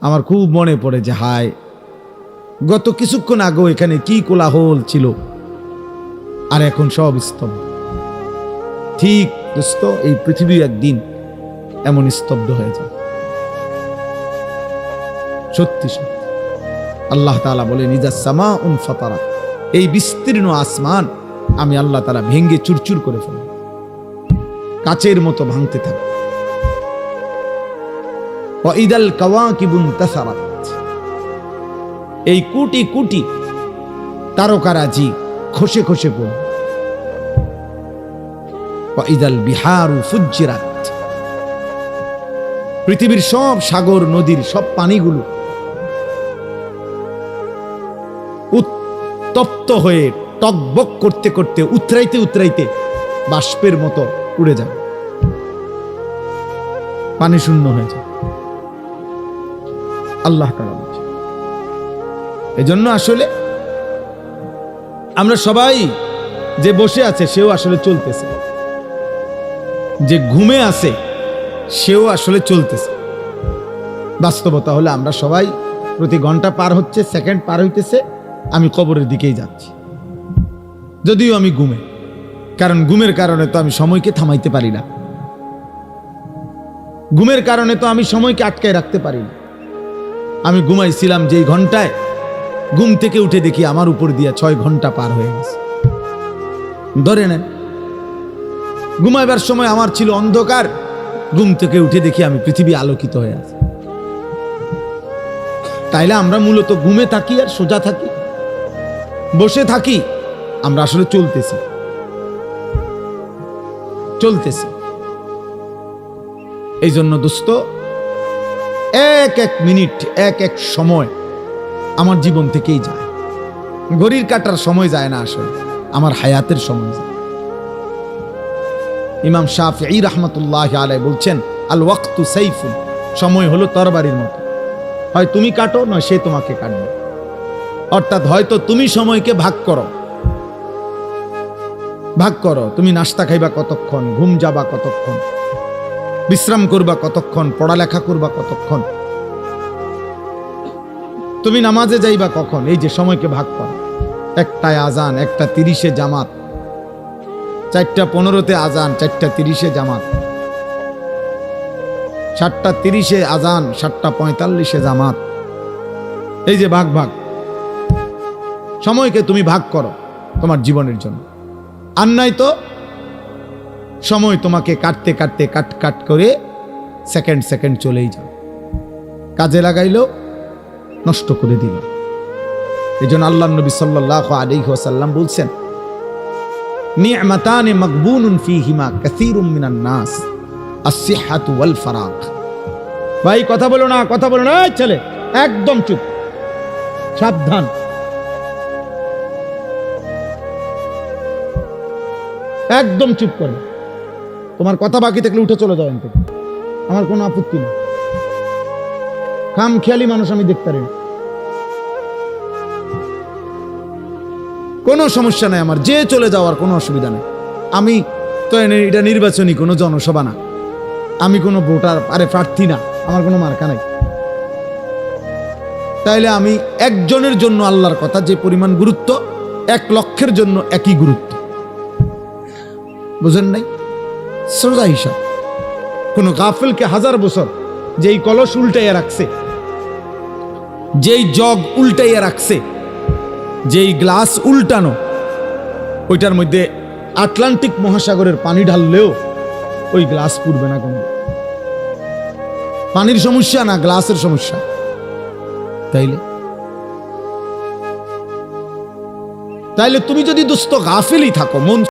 আমার খুব মনে পড়ে যে, হায়, গত কিছুক্ষণ আগেও এখানে কি কোলাহল ছিল। আর এখন সব স্তব্ধ। ঠিক দোস্ত এই পৃথিবী একদিন এমন স্তব্ধ হয়ে যায় সত্যি সত্যি। আল্লাহ তাআলা বলে নিজা সামা উন ফতারা। এই বিস্তীর্ণ আসমান আমি আল্লাহ তাআলা ভেঙ্গে চুরচুর করে ফেলব। কাচের মতো ভাঙতে থাকে ওয়াইদাল কাওয়াকিবুন তাসারাত এই কোটি কোটি তারকারাজি খসে খসে পড়ল। ওয়াইদাল বিহারু ফুজ্জিরাত। পৃথিবীর সব সাগর, নদীর সব পানিগুলো উত্তপ্ত হয়ে টকবক করতে করতে, উতরাইতে উতরাইতে বাষ্পের মতো উড়ে যাবে। পানি শূন্য হয়ে যায় আল্লাহ তাআলা বলছে। এজন্য আসলে আমরা সবাই যে বসে আছে, সেও আসলে চলতেছে। যে ঘুমে আছে, সেও আসলে চলতেছে। বাস্তবতা হলে আমরা সবাই প্রতি ঘণ্টা পার হচ্ছে, সেকেন্ড পার হইতেছে, আমি কবরের দিকেই যাচ্ছি। যদিও আমি ঘুমে, কারণ ঘুমের কারণে তো আমি সময়কে থামাইতে পারি না। ঘুমের কারণে তো আমি সময়কে আটকায় রাখতে পারি না। আমি ঘুমাইছিলাম যেই ঘন্টায়, ঘুম থেকে উঠে দেখি আমার উপর দিয়ে ছয় ঘণ্টা পার হয়ে গেছে। ধরে নেন, ঘুমাইবার সময় আমার ছিল অন্ধকার, ঘুম থেকে উঠে দেখি আমি পৃথিবী আলোকিত হয়ে আছে। তাইলে আমরা মূলত ঘুমে থাকি আর সোজা থাকি, বসে থাকি, আমরা আসলে চলতেছি। চলতেছি। এই জন্য দোস্ত এক এক মিনিট, এক এক সময় আমার জীবন থেকেই যায়। ঘড়ির কাটার সময় যায় না আসলে, আমার হায়াতের সময় যায়। ইমাম শাফি রহমতুল্লাহ আলাই বলছেন, আল ওয়াক্তু সাইফুল সময় হলো তরবারির মতো। হয় তুমি কাটো, নয় সে তোমাকে কাটবে। অর্থাৎ হয়তো তুমি সময়কে ভাগ করো। ভাগ করো, তুমি নাস্তা খাইবা কতক্ষণ, ঘুম যাবা কতক্ষণ। বিশ্রাম করবা কতক্ষণ? পড়ালেখা করবা কতক্ষণ? তুমি নামাজে যাইবা কখন? এই যে সময়কে ভাগ করো। একটায় আজান, একটা তিরিশে জামাত। চারটা পনেরোতে আজান, চারটা তিরিশে জামাত। সাতটা তিরিশে আজান, সাতটা পঁয়তাল্লিশে জামাত। এই যে ভাগ ভাগ। সময়কে তুমি ভাগ করো তোমার জীবনের জন্য। আর নাই তো সময় তোমাকে কাটতে কাটতে, কাট কাট করে সেকেন্ড সেকেন্ড চলেই যাও কাজে লাগাইলো, নষ্ট করে দিল। এই জন্য আল্লাহ নবী সাল্লাহ আলী ওয়াসাল্লাম বলছেন নিয়মাতানে ফিহিমা কাসীরুম মিনান নাস আসিহাতু ওয়াল ফারাক ভাই, কথা বলো না, কথা বলো না ছেলে, একদম চুপ। সাবধান। একদম চুপ করে। তোমার কথা বাকি থাকলে উঠে চলে যাও থেকে আমার কোনো আপত্তি নেই। খাম খেয়ালি মানুষ আমি দেখতে পারি কোনো সমস্যা নাই আমার। যে চলে যাওয়ার কোনো অসুবিধা নেই। আমি তো এটা নির্বাচনী কোনো জনসভা না। আমি কোনো ভোটার, আরে প্রার্থী না। আমার কোনো মার্কা নাই। তাইলে আমি একজনের জন্য আল্লাহর কথা, যে পরিমাণ গুরুত্ব, এক লক্ষের জন্য একই গুরুত্ব। বুঝেন নাই? সোজা হিসাব। কোনো গাফেলকে হাজার বছর যেই কলস উল্টাইয়া রাখছে, যেই জগ উল্টাইয়া রাখছে, যেই গ্লাস উল্টানো, ওইটার মধ্যে আটলান্টিক মহাসাগরের পানি ঢাললেও ওই গ্লাস পুড়বে না কোনো। পানির সমস্যা না গ্লাসের সমস্যা? তাইলে? তাইলে তুমি যদি দুস্থ গাফেলই থাকো, মন